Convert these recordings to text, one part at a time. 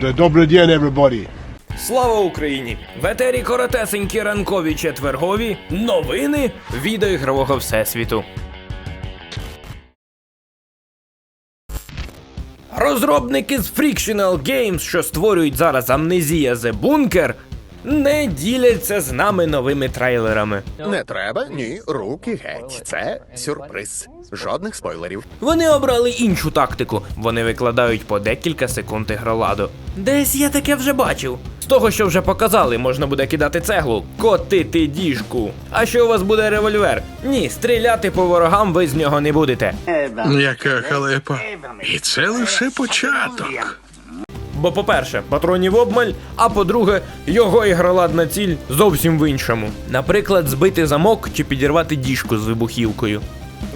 Добрий день, everybody. Слава Україні! В етері коротесенькі ранкові четвергові новини відеоігрового всесвіту. Розробники з Frictional Games, що створюють зараз Амнезія The Bunker, не діляться з нами новими трейлерами. Не треба, ні, руки геть. Це сюрприз. Жодних спойлерів. Вони обрали іншу тактику. Вони викладають по декілька секунд ігроладу. Десь я таке вже бачив. З того, що вже показали, можна буде кидати цеглу, котити діжку. А що у вас буде револьвер? Ні, стріляти по ворогам ви з нього не будете. Яка халепа. І це лише початок. Бо, по-перше, патронів обмаль, а по-друге, його ігроладна ціль зовсім в іншому. Наприклад, збити замок чи підірвати діжку з вибухівкою.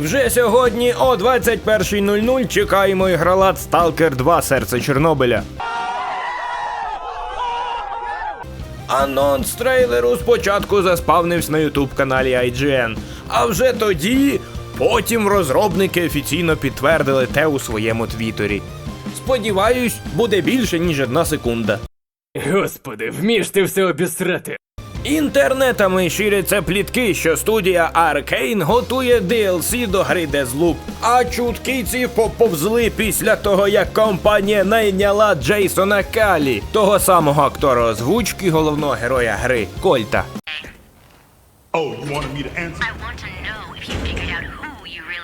Вже сьогодні о 21.00 чекаємо ігролад Stalker 2 Серце Чорнобиля. Анонс трейлеру спочатку заспавнився на ютуб каналі IGN, а вже тоді потім розробники офіційно підтвердили те у своєму твіттері. Сподіваюсь, буде більше, ніж одна секунда. Господи, вмієш ти все обісрати. Інтернетами ширяться плітки, що студія Arkane готує DLC до гри Deathloop. А чутки ці поповзли після того, як компанія найняла Джейсона Калі, того самого актора озвучки головного героя гри Кольта. Oh, you wanted me to answer? I want to know if you figured out who you really are.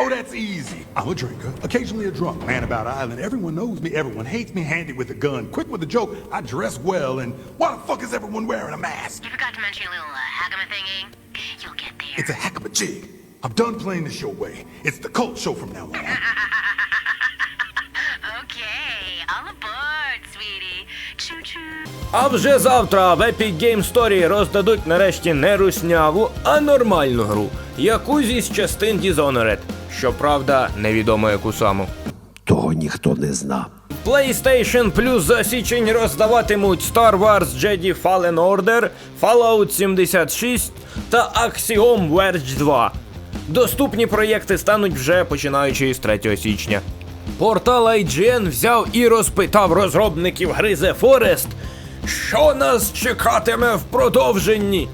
Oh, that's easy. I'm a drinker, occasionally a drunk, man about island. Everyone knows me, everyone hates me, handy with a gun, quick with a joke. I dress well, and why the fuck is everyone wearing a mask? You forgot to mention your little uh, hagama thingy. You'll get there. It's a heck of a jig. I'm done playing this your way. It's the cult show from now on. Okay, all aboard, sweetie. Choo-choo. А вже завтра в Epic Game Story роздадуть нарешті не русняву, а нормальну гру, Якусь із частин Dishonored. Щоправда, невідомо яку саму. Того ніхто не зна. PlayStation Plus за січень роздаватимуть Star Wars Jedi Fallen Order, Fallout 76 та Axiom Verge 2. Доступні проєкти стануть вже починаючи з 3 січня. Портал IGN взяв і розпитав розробників гри The Forest, що нас чекатиме в продовженні.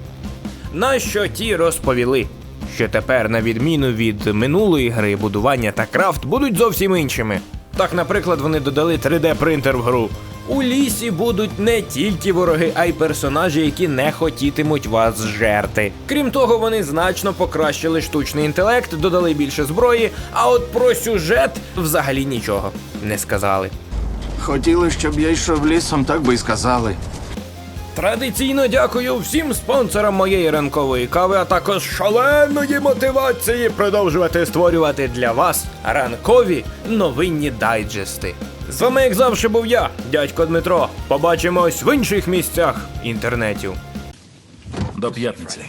На що ті розповіли, що тепер, на відміну від минулої гри, будування та крафт будуть зовсім іншими. Так, наприклад, вони додали 3D-принтер в гру. У лісі будуть не тільки вороги, а й персонажі, які не хотітимуть вас жерти. Крім того, вони значно покращили штучний інтелект, додали більше зброї, а от про сюжет взагалі нічого не сказали. Хотіли, щоб я йшов лісом, так би й сказали. Традиційно дякую всім спонсорам моєї ранкової кави, а також шаленої мотивації продовжувати створювати для вас ранкові новинні дайджести. З вами, як завжди, був я, дядько Дмитро. Побачимось в інших місцях інтернетів. До п'ятниці.